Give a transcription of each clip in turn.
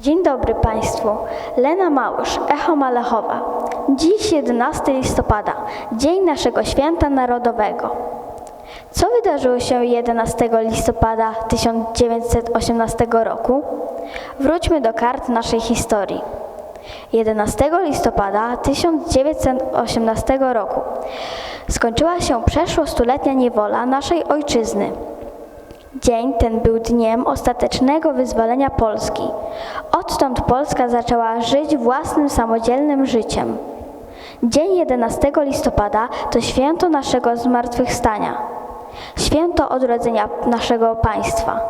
Dzień dobry Państwu. Lena Małysz, Echo Malechowa. Dziś 11 listopada, dzień naszego święta narodowego. Co wydarzyło się 11 listopada 1918 roku? Wróćmy do kart naszej historii. 11 listopada 1918 roku skończyła się przeszło stuletnia niewola naszej ojczyzny. Dzień ten był dniem ostatecznego wyzwolenia Polski. Odtąd Polska zaczęła żyć własnym samodzielnym życiem. Dzień 11 listopada to święto naszego zmartwychwstania, święto odrodzenia naszego państwa.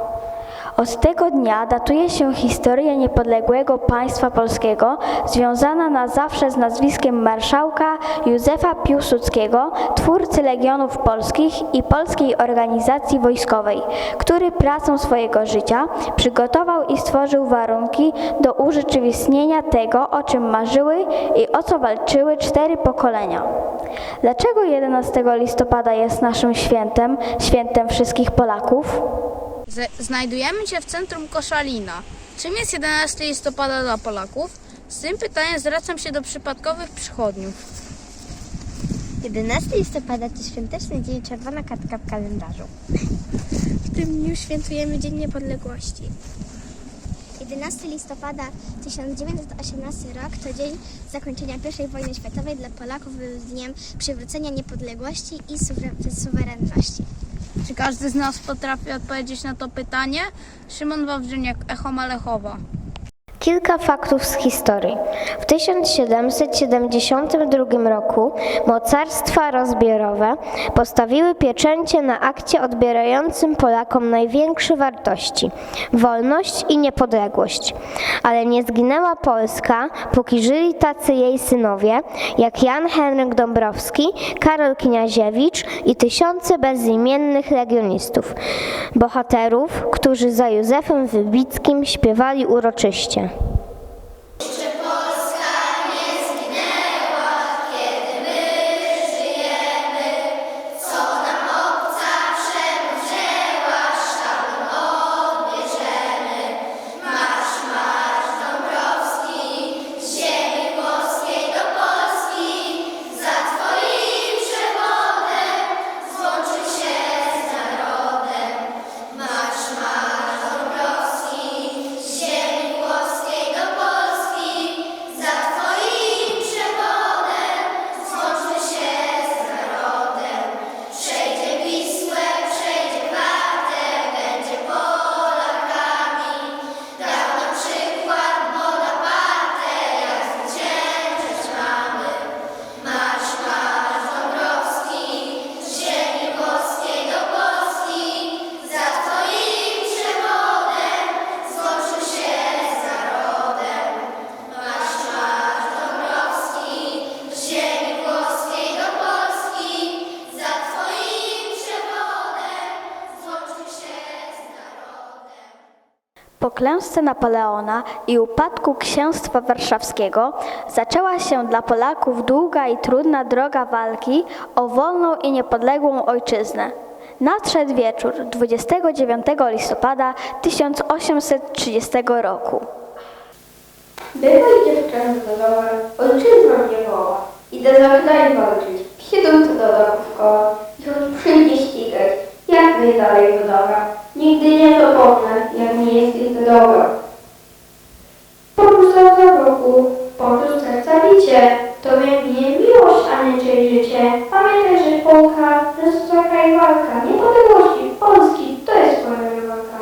Od tego dnia datuje się historia niepodległego państwa polskiego, związana na zawsze z nazwiskiem marszałka Józefa Piłsudskiego, twórcy Legionów Polskich i Polskiej Organizacji Wojskowej, który pracą swojego życia przygotował i stworzył warunki do urzeczywistnienia tego, o czym marzyły i o co walczyły cztery pokolenia. Dlaczego 11 listopada jest naszym świętem, świętem wszystkich Polaków? Znajdujemy się w centrum Koszalina. Czym jest 11 listopada dla Polaków? Z tym pytaniem zwracam się do przypadkowych przychodniów. 11 listopada to świąteczny dzień czerwona kartka w kalendarzu. W tym dniu świętujemy Dzień Niepodległości. 11 listopada 1918 rok to dzień zakończenia I wojny światowej dla Polaków był dniem przywrócenia niepodległości i suweren- suwerenności. Czy każdy z nas potrafi odpowiedzieć na to pytanie? Szymon Wawrzyniak, Echo Malechowa. Kilka faktów z historii. W 1772 roku mocarstwa rozbiorowe postawiły pieczęcie na akcie odbierającym Polakom największe wartości wolność i niepodległość. Ale nie zginęła Polska, póki żyli tacy jej synowie, jak Jan Henryk Dąbrowski, Karol Kniaziewicz i tysiące bezimiennych legionistów, bohaterów, którzy za Józefem Wybickim śpiewali uroczyście. Po klęsce Napoleona i upadku księstwa warszawskiego zaczęła się dla Polaków długa i trudna droga walki o wolną i niepodległą ojczyznę. Nadszedł wieczór 29 listopada 1830 roku. Bywaj dziewczęta domowa, ojczyzna mnie woła. Idę za kraj walczyć, idą tu do doków koła. I choć ścigać, jak najdalej do domu. Nigdy nie zapomnę, jak mi jest ich dobra. Pomóż za roku, pomóż serca bicie. Tobie minie miłość, a nie czyjeś życie. Pamiętaj, że Polka, taka i walka. Niepodległości Polski, to jest twoja walka.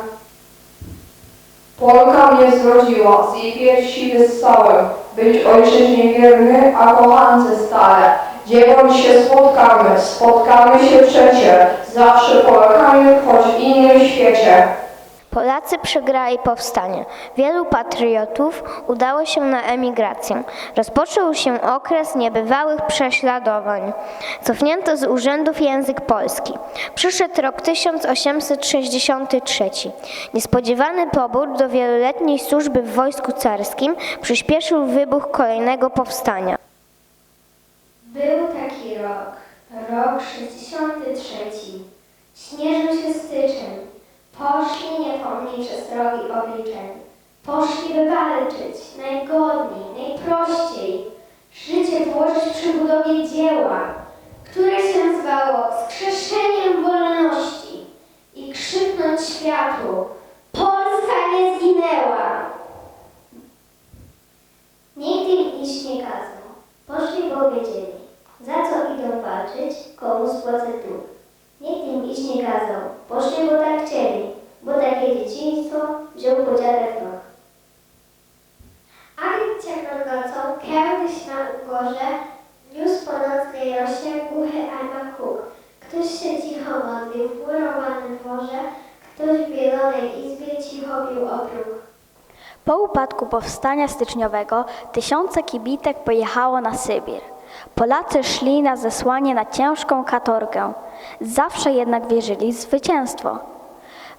Polka mnie zrodziła, z jej piersi wyssałem, być ojczyźnie wierny, a kochance stale. Dziewiąć się spotkamy, spotkamy się przecie, zawsze Polakami, choć w innym świecie. Polacy przegrali powstanie. Wielu patriotów udało się na emigrację. Rozpoczął się okres niebywałych prześladowań. Cofnięto z urzędów język polski. Przyszedł rok 1863. Niespodziewany pobór do wieloletniej służby w wojsku carskim przyspieszył wybuch kolejnego powstania. Był taki rok, rok 63. Śnieżył się styczeń. Poszli niepomnicze srogi obliczeń. Poszli by walczyć najgodniej, najprościej, życie włożyć przy budowie dzieła, które się zwało wskrzeszeniem wolności i krzyknąć światu Polska nie zginęła! Nikt im iść nie kazał. Poszli, bo wiedzieli, za co idą walczyć, komu spłacę dług. Nikt im iść nie kazał. Poszli, bo tak chcieli, bo takie dzieciństwo wziął podziadek rok. Akcja nocą kiedyś na ugorze niósł po nocnej rośnie głuchy Armakuk. Ktoś się cicho modlił w murowanym dworze, ktoś w bielonej izbie cicho bił okruch. Po upadku powstania styczniowego tysiące kibitek pojechało na Sybir. Polacy szli na zesłanie na ciężką katorgę. Zawsze jednak wierzyli w zwycięstwo.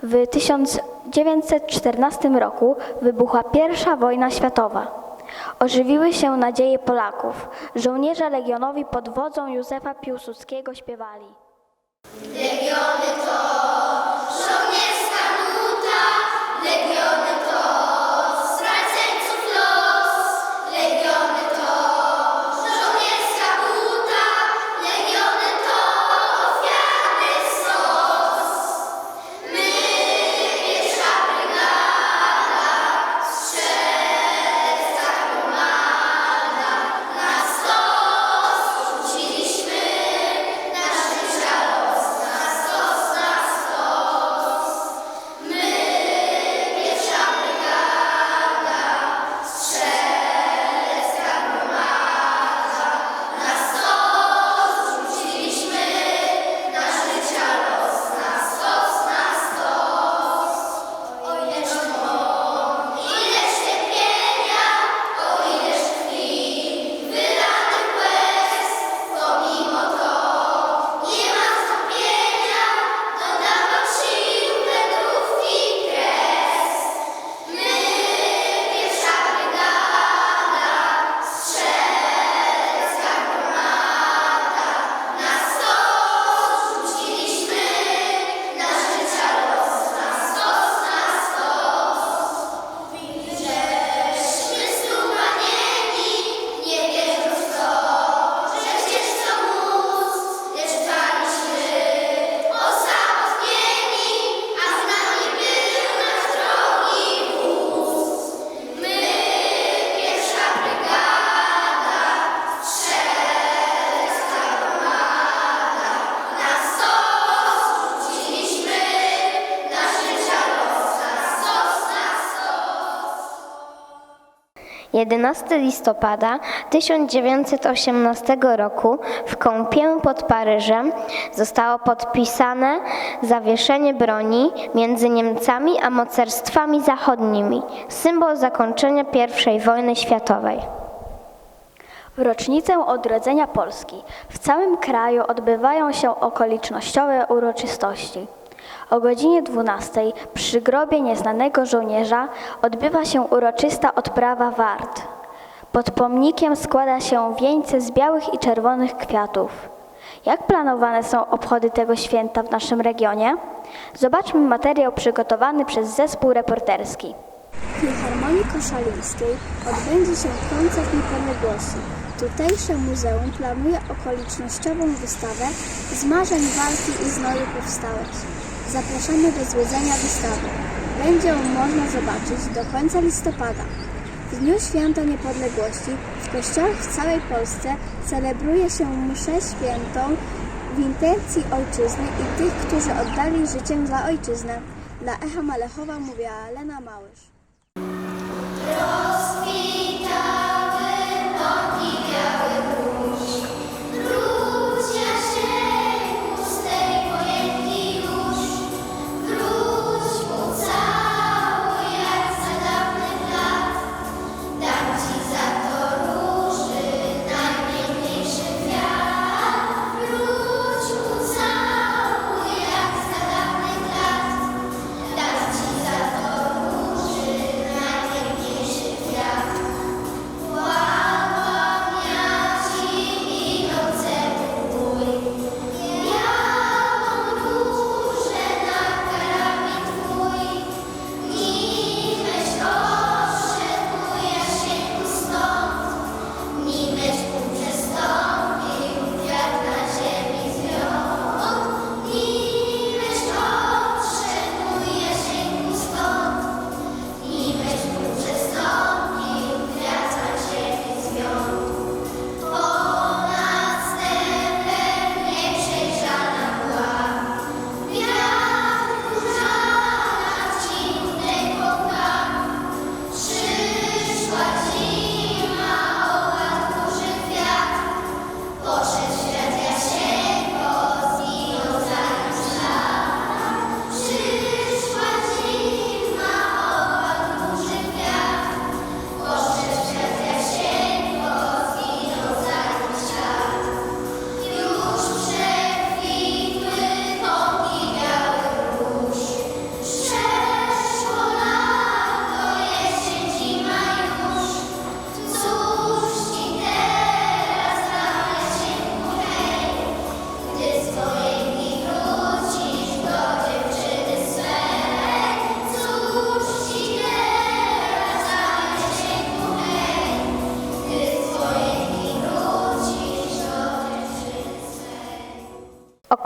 W 1914 roku wybuchła pierwsza wojna światowa. Ożywiły się nadzieje Polaków. Żołnierze legionowi pod wodzą Józefa Piłsudskiego śpiewali. Jedenasty listopada 1918 roku w Kąpię pod Paryżem zostało podpisane zawieszenie broni między Niemcami a mocarstwami zachodnimi, symbol zakończenia I wojny światowej. W rocznicę odrodzenia Polski w całym kraju odbywają się okolicznościowe uroczystości. O godzinie 12 przy grobie nieznanego żołnierza odbywa się uroczysta odprawa wart. Pod pomnikiem składa się wieńce z białych i czerwonych kwiatów. Jak planowane są obchody tego święta w naszym regionie? Zobaczmy materiał przygotowany przez zespół reporterski. W Filharmonii Koszalińskiej odbędzie się koncert niepodległości. Tutejsze muzeum planuje okolicznościową wystawę z marzeń walki i znoju powstałeś. Zapraszamy do zwiedzenia wystawy. Będzie ją można zobaczyć do końca listopada. W Dniu Święta Niepodległości w kościołach w całej Polsce celebruje się mszę świętą w intencji ojczyzny i tych, którzy oddali życie za ojczyznę. Dla Echa Malechowa mówiła Lena Małysz.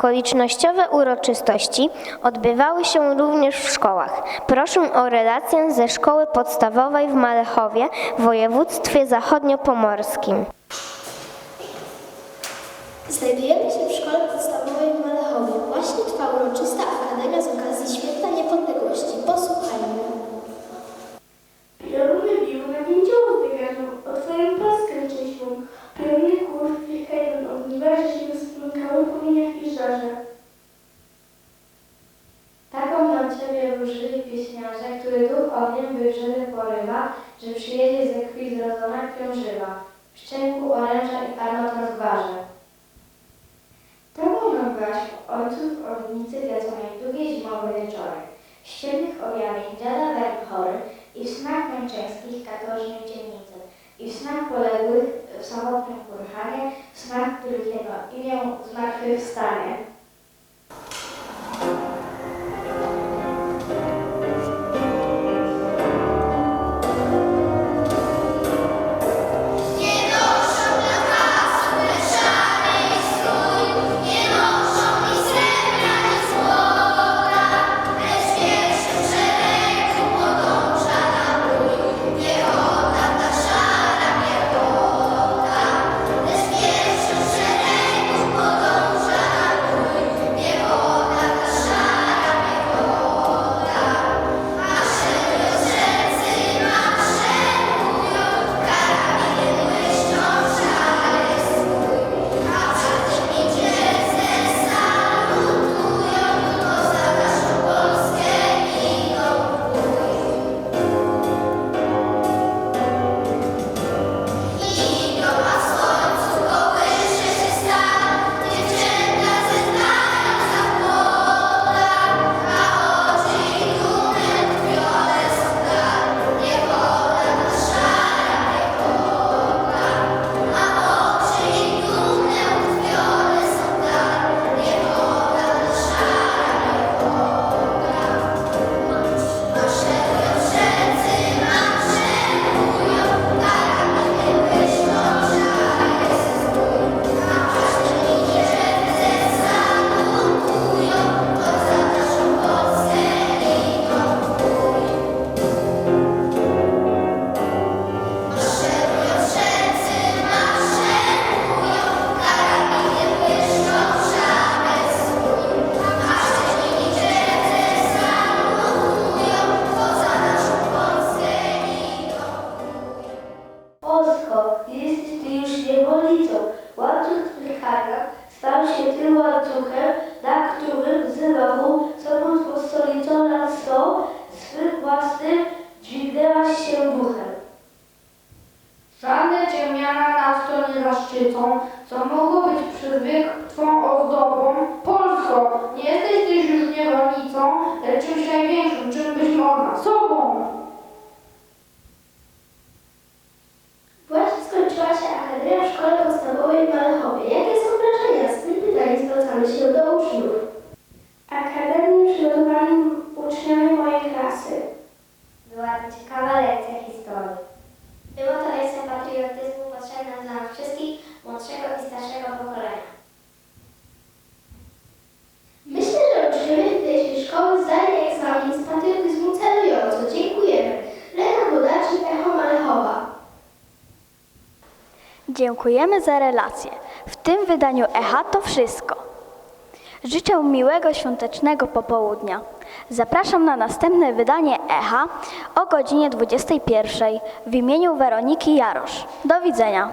Okolicznościowe uroczystości odbywały się również w szkołach. Proszę o relację ze szkoły podstawowej w Malechowie w województwie zachodniopomorskim. Znajdujemy Indianie dziada Dark i w snach męczeńskich katorżnej dzielnicy i w snach poległych w samotnym kurhanie, w snach, których imię. The team. Dziękujemy za relację. W tym wydaniu Echa to wszystko. Życzę miłego świątecznego popołudnia. Zapraszam na następne wydanie Echa o godzinie 21 w imieniu Weroniki Jarosz. Do widzenia.